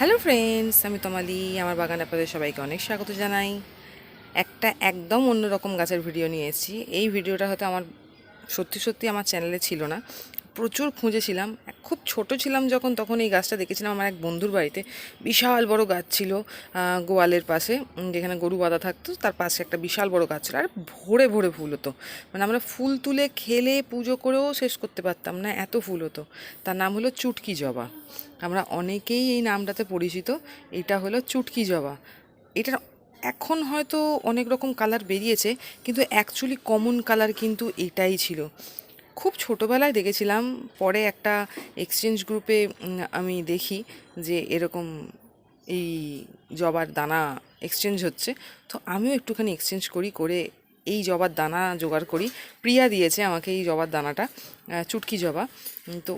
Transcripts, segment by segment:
Hello friends, আমি তোমালি, আমার বাগানে আপনাদের সবাইকে অনেক স্বাগত জানাই। একটা একদম অন্যরকম গাছের ভিডিও নিয়ে এসেছি এই ভিডিওটা হয়তো আমার সত্যি সত্যি আমার চ্যানেলে ছিল না। প্রচুর খুঁজেছিলাম খুব ছোট ছিলাম যখন, তখন এই গাছটা দেখেছিলাম আমার এক বন্ধুর বাড়িতে। বিশাল বড় গাছ ছিল গোয়ালের পাশে যেখানে গরু বাঁধা থাকতো, তার পাশে একটা বিশাল বড় গাছ ছিল। আর ভোরে ভোরে ফুল হতো। মানে আমরা ফুল তুলে খেলে, পুজো করেও শেষ করতে পারতাম না, এত ফুল হতো। তার নাম হলো চুটকি জবা। আমরা অনেকেই এই নামটাতে পরিচিত, এটা হলো চুটকি জবা। এটার এখন হয়তো অনেক রকম কালার বেরিয়েছে, কিন্তু অ্যাকচুয়ালি কমন কালার কিন্তু এটাই ছিল। খুব ছোটোবেলায় দেখেছিলাম, পরে একটা এক্সচেঞ্জ গ্রুপে আমি দেখি যে এরকম এই জবার দানা এক্সচেঞ্জ হচ্ছে। তো আমিও একটুখানি এক্সচেঞ্জ করি, করে এই জবার দানা জোগাড় করি। প্রিয়া দিয়েছে আমাকে এই জবার দানাটা চুটকি জবা। তো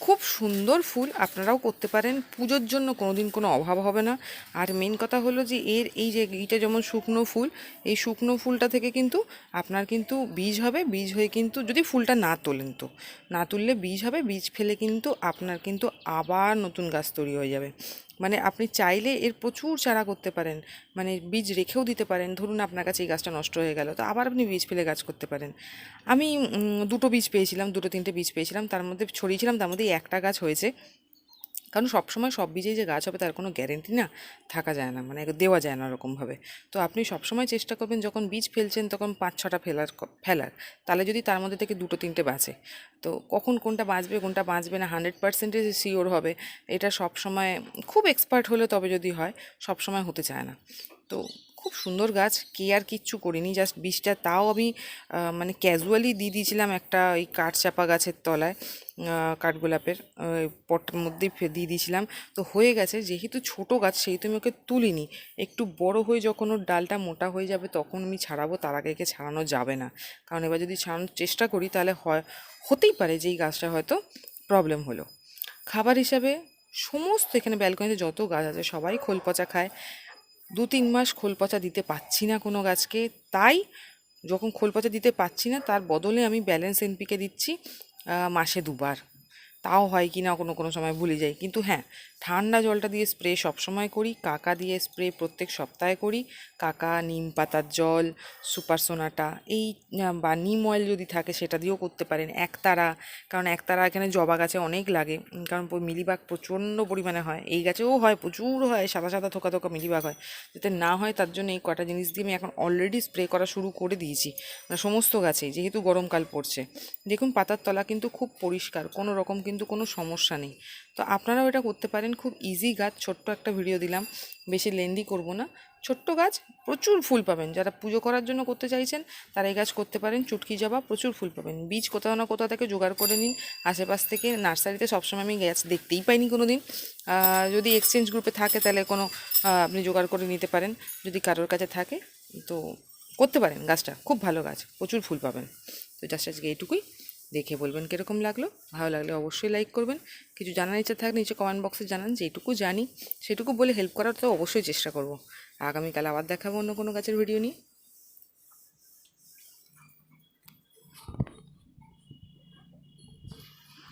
খুব সুন্দর ফুল আপনারাও করতে পারেন। পুজোর জন্য কোনোদিন কোনো অভাব হবে না। আর মেন কথা হলো যে এর এই যে এইটা যেমন শুকনো ফুল, এই শুকনো ফুলটা থেকে কিন্তু আপনার কিন্তু বীজ হবে। বীজ হয়ে কিন্তু যদি ফুলটা না তোলেন তো। না তুললে বীজ হবে। বীজ ফেলে কিন্তু আপনার কিন্তু আবার নতুন গাছ তৈরি হয়ে যাবে। মানে আপনি চাইলে এর প্রচুর চারা করতে পারেন মানে বীজ রেখেও দিতে পারেন। ধরুন আপনার কাছে এই গাছটা নষ্ট হয়ে গেল, তো আবার আপনি বীজ ফেলে গাছ করতে পারেন। আমি দুটো বীজ পেয়েছিলাম, দুটো তিনটে বীজ পেয়েছিলাম, তার মধ্যে ছড়িয়েছিলাম, তার মধ্যে একটা গাছ হয়েছে। কারণ সবসময় সব বীজেই যে গাছ হবে তার কোনো গ্যারেন্টি না থাকা যায় না মানে দেওয়া যায় না ওরকমভাবে। তো আপনি সবসময় চেষ্টা করবেন যখন বীজ ফেলছেন তখন পাঁচ ছটা ফেলার ফেলার, তাহলে যদি তার মধ্যে থেকে দুটো তিনটে বাঁচে। তো কখন কোনটা বাঁচবে কোনটা বাঁচবে না হান্ড্রেড পার্সেন্টেজ শিওর হবে। এটা সবসময় খুব এক্সপার্ট হলে তবে যদি হয়, সবসময় হতে চায় না। তো খুব সুন্দর গাছ, কে আর কিচ্ছু করিনি জাস্ট বীজটা তাও আমি মানে ক্যাজুয়ালি দিয়ে দিয়েছিলাম একটা ওই কাঠ চাপা গাছের তলায় কাঠগোলাপের পটের মধ্যেই ফে- দিয়ে দিয়েছিলাম। তো হয়ে গেছে, যেহেতু ছোট গাছ, সেহেতু আমি ওকে তুলিনি। একটু বড় হয়ে যখন ওর ডালটা মোটা হয়ে যাবে, তখন আমি ছাড়াবো, তার আগে একে ছাড়ানো যাবে না। কারণ এবার যদি ছাড়ানোর চেষ্টা করি, তাহলে হয়, হতেই পারে যে এই গাছটা হয়তো প্রবলেম হলো। খাবার হিসাবে, সমস্ত এখানে ব্যালকনিতে যত গাছ আছে, সবাই খোল পচা খায়। দু তিন মাস খোল পচা দিতে পাচ্ছি না কোনো গাছকে। তাই যখন খোল পচা দিতে পাচ্ছি না, তার বদলে আমি ব্যালেন্স এনপিকে দিচ্ছি মাসে দুবার। তাও হয় কি না কোনো কোনো সময় ভুলে যাই। কিন্তু হ্যাঁ ঠান্ডা জলটা দিয়ে স্প্রে সবসময় করি, কাকা দিয়ে স্প্রে প্রত্যেক সপ্তাহে করি। কাকা নিম পাতার জল সুপারসোনাটা এই বা নিম অয়েল যদি থাকে সেটা দিয়েও করতে পারেন। একতারা, কারণ একতারা এখানে জবা গাছে অনেক লাগে। কারণ মিলিবাগ প্রচণ্ড পরিমাণে হয়। এই গাছেও হয়, প্রচুর হয়, সাদা সাদা থোকা থোকা মিলিবাগ হয়। যাতে না হয় তার জন্য এই কটা জিনিস দিয়ে আমি এখন অলরেডি স্প্রে করা শুরু করে দিয়েছি। মানে সমস্ত গাছেই, যেহেতু গরমকাল পড়ছে। দেখুন পাতার তলা কিন্তু খুব পরিষ্কার, কোনো রকম কিন্তু কোনো সমস্যা নেই। তো আপনারাও এটা করতে পারেন। খুব ইজি গাছ, ছোট্ট একটা ভিডিও দিলাম। বেশি লেন্দি করব না। ছোট্ট গাছ, প্রচুর ফুল পাবেন। যারা পুজো করার জন্য করতে চাইছেন, তারা এই গাছ করতে পারেন। চুটকি জবা, প্রচুর ফুল পাবেন। বীজ কোথাও না কোথাও থেকে জোগাড় করে নিন। আশেপাশ থেকে নার্সারিতে সবসময় আমি গাছ দেখতেই পাইনি কোনো দিন যদি এক্সচেঞ্জ গ্রুপে থাকে, তাহলে কোনো আপনি জোগাড় করে নিতে পারেন। যদি কারোর কাছে থাকে, তো করতে পারেন গাছটা। খুব ভালো গাছ, প্রচুর ফুল পাবেন। তো জাস্ট আজকে এইটুকুই। দেখে বলবেন কীরকম লাগল। ভালো লাগলে অবশ্যই লাইক করবেন। কিছু জানার ইচ্ছা থাকলে নিচে কমেন্ট বক্সে জানান যেটুকু জানি। সেটুকু বলে হেল্প করার তো অবশ্যই চেষ্টা করব। আগামীকাল আবার দেখাবো অন্য কোনো গাছের ভিডিও নিয়ে।